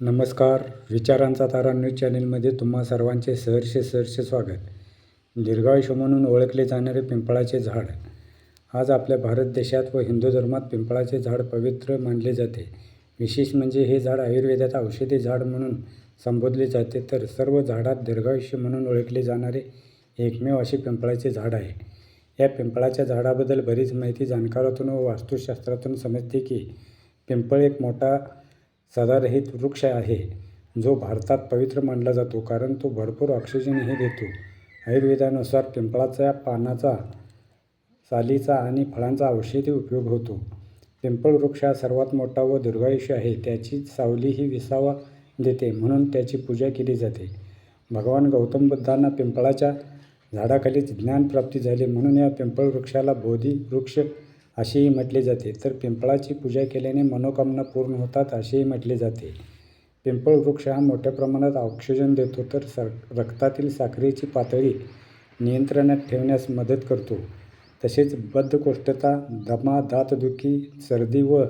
नमस्कार. विचारांचा तारा न्यूज चॅनेलमध्ये तुम्हा सर्वांचे सहर्ष सहर्ष स्वागत. दीर्घायुष्य म्हणून ओळखले जाणारे पिंपळाचे झाड. आज आपल्या भारत देशात व हिंदू धर्मात पिंपळाचे झाड पवित्र मानले जाते. विशेष म्हणजे हे झाड आयुर्वेदात औषधी झाड म्हणून संबोधले जाते. तर सर्व झाडात दीर्घायुष्य म्हणून ओळखले जाणारे एकमेव असे पिंपळाचे झाड आहे. या पिंपळाच्या झाडाबद्दल बरीच माहिती जाणकारातून व वास्तुशास्त्रातून समजते की पिंपळ एक मोठा सदारहित वृक्ष आहे. जो भारतात पवित्र मानला जातो कारण तो भरपूर ऑक्सिजनही देतो. आयुर्वेदानुसार पिंपळाच्या पानाचा सालीचा आणि फळांचा औषधी उपयोग होतो. पिंपळ वृक्ष हा सर्वात मोठा व दीर्घायुष्य आहे. त्याची सावली ही विसावा देते म्हणून त्याची पूजा केली जाते. भगवान गौतम बुद्धांना पिंपळाच्या झाडाखालीच ज्ञानप्राप्ती झाली. म्हणून या पिंपळ वृक्षाला बोधी वृक्ष असेही म्हटले जाते. तर पिंपळाची पूजा केल्याने मनोकामना पूर्ण होतात असेही म्हटले जाते. पिंपळ वृक्ष हा मोठ्या प्रमाणात ऑक्सिजन देतो तर सर रक्तातील साखरेची पातळी नियंत्रणात ठेवण्यास मदत करतो. तसेच बद्धकोष्ठता दमा दातदुखी सर्दी व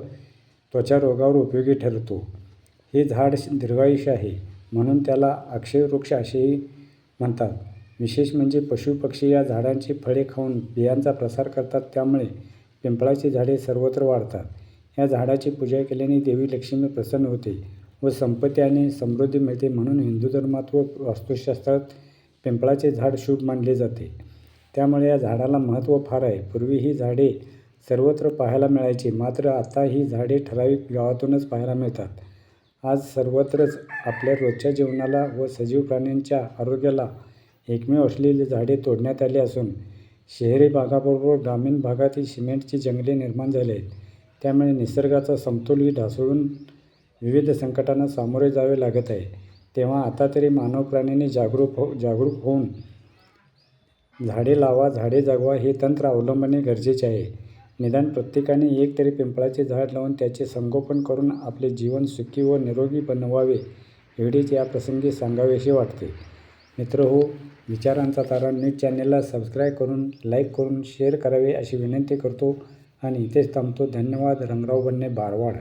त्वचा रोगावर उपयोगी ठरतो. हे झाड दीर्घायुष्य आहे म्हणून त्याला अक्षयवृक्ष असेही म्हणतात. विशेष म्हणजे पशुपक्षी या झाडांची फळे खाऊन बियांचा प्रसार करतात त्यामुळे पिंपळाची झाडे सर्वत्र वाढतात. या झाडाची पूजा केल्याने देवी लक्ष्मी प्रसन्न होते व संपत्ती आणि समृद्धी मिळते म्हणून हिंदू धर्मात व वास्तुशास्त्रात पिंपळाचे झाड शुभ मानले जाते. त्यामुळे या झाडाला महत्त्व फार आहे. पूर्वी ही झाडे सर्वत्र पाहायला मिळायची. मात्र आता ही झाडे ठराविक गावातूनच पाहायला मिळतात. आज सर्वत्रच आपल्या रोजच्या जीवनाला व सजीव प्राण्यांच्या आरोग्याला एकमेव असलेली झाडे तोडण्यात आली असून शहरी भागाबरोबर ग्रामीण भागातील सिमेंटची जंगले निर्माण झाली आहेत. त्यामुळे निसर्गाचा समतोलही ढासळून विविध संकटांना सामोरे जावे लागत आहे. तेव्हा आता तरी मानव प्राण्यांनी जागरूक हो जागरूक होऊन झाडे लावा झाडे जगवा हे तंत्र अवलंबणे गरजेचे आहे. निदान प्रत्येकाने एक तरी पिंपळाचे झाड लावून त्याचे संगोपन करून आपले जीवन सुखी व निरोगी बनवावे एवढेच या प्रसंगी सांगावेसे वाटते. मित्र हो विचारांचा तारा न्यूज चॅनेलला सबस्क्राईब करून लाईक करून शेअर करावे अशी विनंती करतो. आणि इथेच थांबतो. धन्यवाद. रंगराव बन्ने बारवाड.